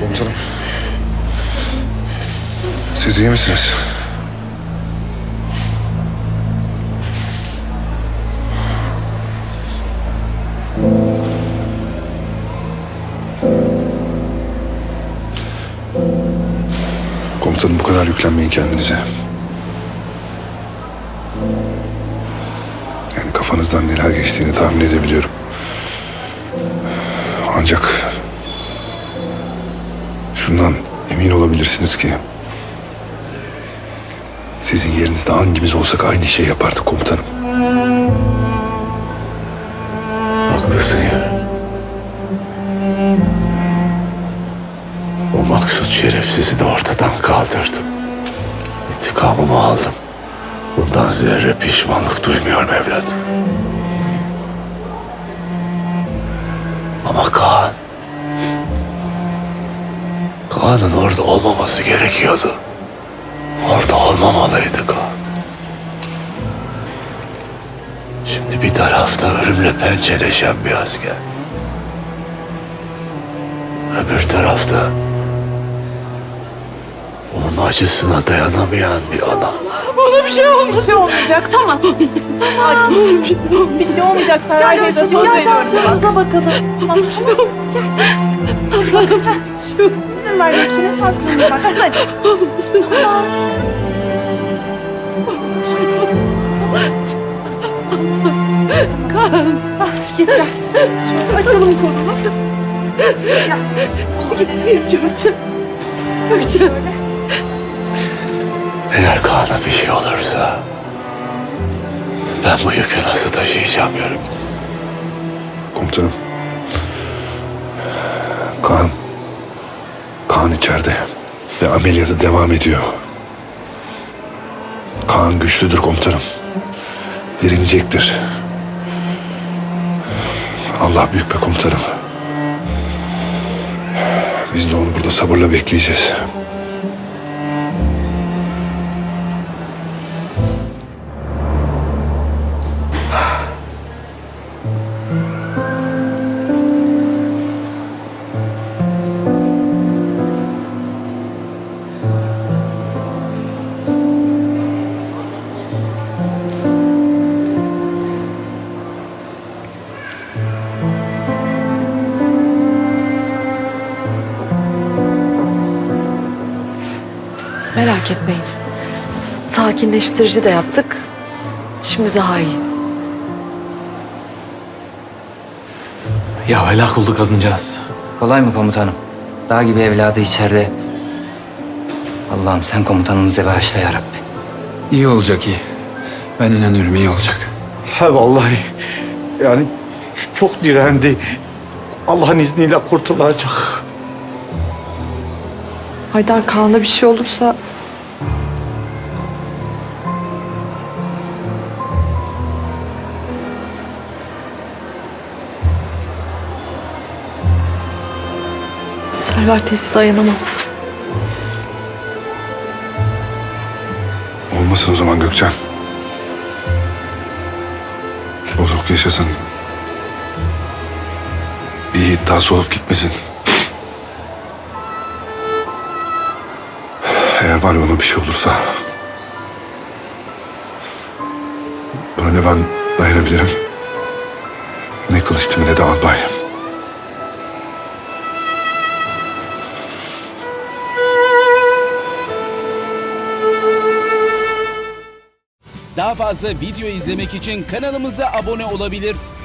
Komutanım. Siz iyi misiniz? Komutanım bu kadar yüklenmeyin kendinize. Yani kafanızdan neler geçtiğini tahmin edebiliyorum. Ancak emin olabilirsiniz ki sizin yerinizde hangimiz olsak aynı şey yapardık komutanım. Haklısın ya. O maksut şerefsizi de ortadan kaldırdım. İntikamımı aldım. Bundan zerre pişmanlık duymuyorum evlat. Kaan'ın orada olmaması gerekiyordu. Orada olmamalıydı Kaan. Şimdi bir tarafta ölümle pençeleşen bir asker. Öbür tarafta onun acısına dayanamayan bir ana. Bana bir şey olmasın. Bir şey olmayacak tamam. Sakin. Bir şey olmayacak Seray teyze söz Gel veriyorum. tansiyonumuza bakalım. Tamam. İzin ver Gökçen'e tansiyonuna baksın hadi. Kaan. Git gel. Şöyle açalım kolunu. Gökçen. Gökçen. Eğer Kaan'a bir şey olursa ben bu yükü nasıl taşıyacağım Yörük? Komutanım. Kaan. İçeride. Ve ameliyatı devam ediyor. Kaan güçlüdür komutanım. Direnecektir. Allah büyük be komutanım. Biz de onu burada sabırla bekleyeceğiz. Merak etmeyin. Sakinleştirici de yaptık. Şimdi daha iyi. Ya helak oldu kadıncağız. Kolay mı komutanım? Dağ gibi evladı içeride. Allah'ım sen komutanımızı bağışla ya Rabbi. İyi olacak iyi. Ben inanıyorum iyi olacak. He vallahi yani çok direndi. Allah'ın izniyle kurtulacak. Haydar Kaan'a bir şey olursa... Server testi dayanamaz. Olmasın o zaman Gökçen. Bozuk yaşasın. Bir iddiası olup gitmesin. Eğer var ya ona bir şey olursa... Buna ne ben dayanabilirim... ...ne kılıç timi ne de albay. Daha fazla video izlemek için kanalımıza abone olabilir.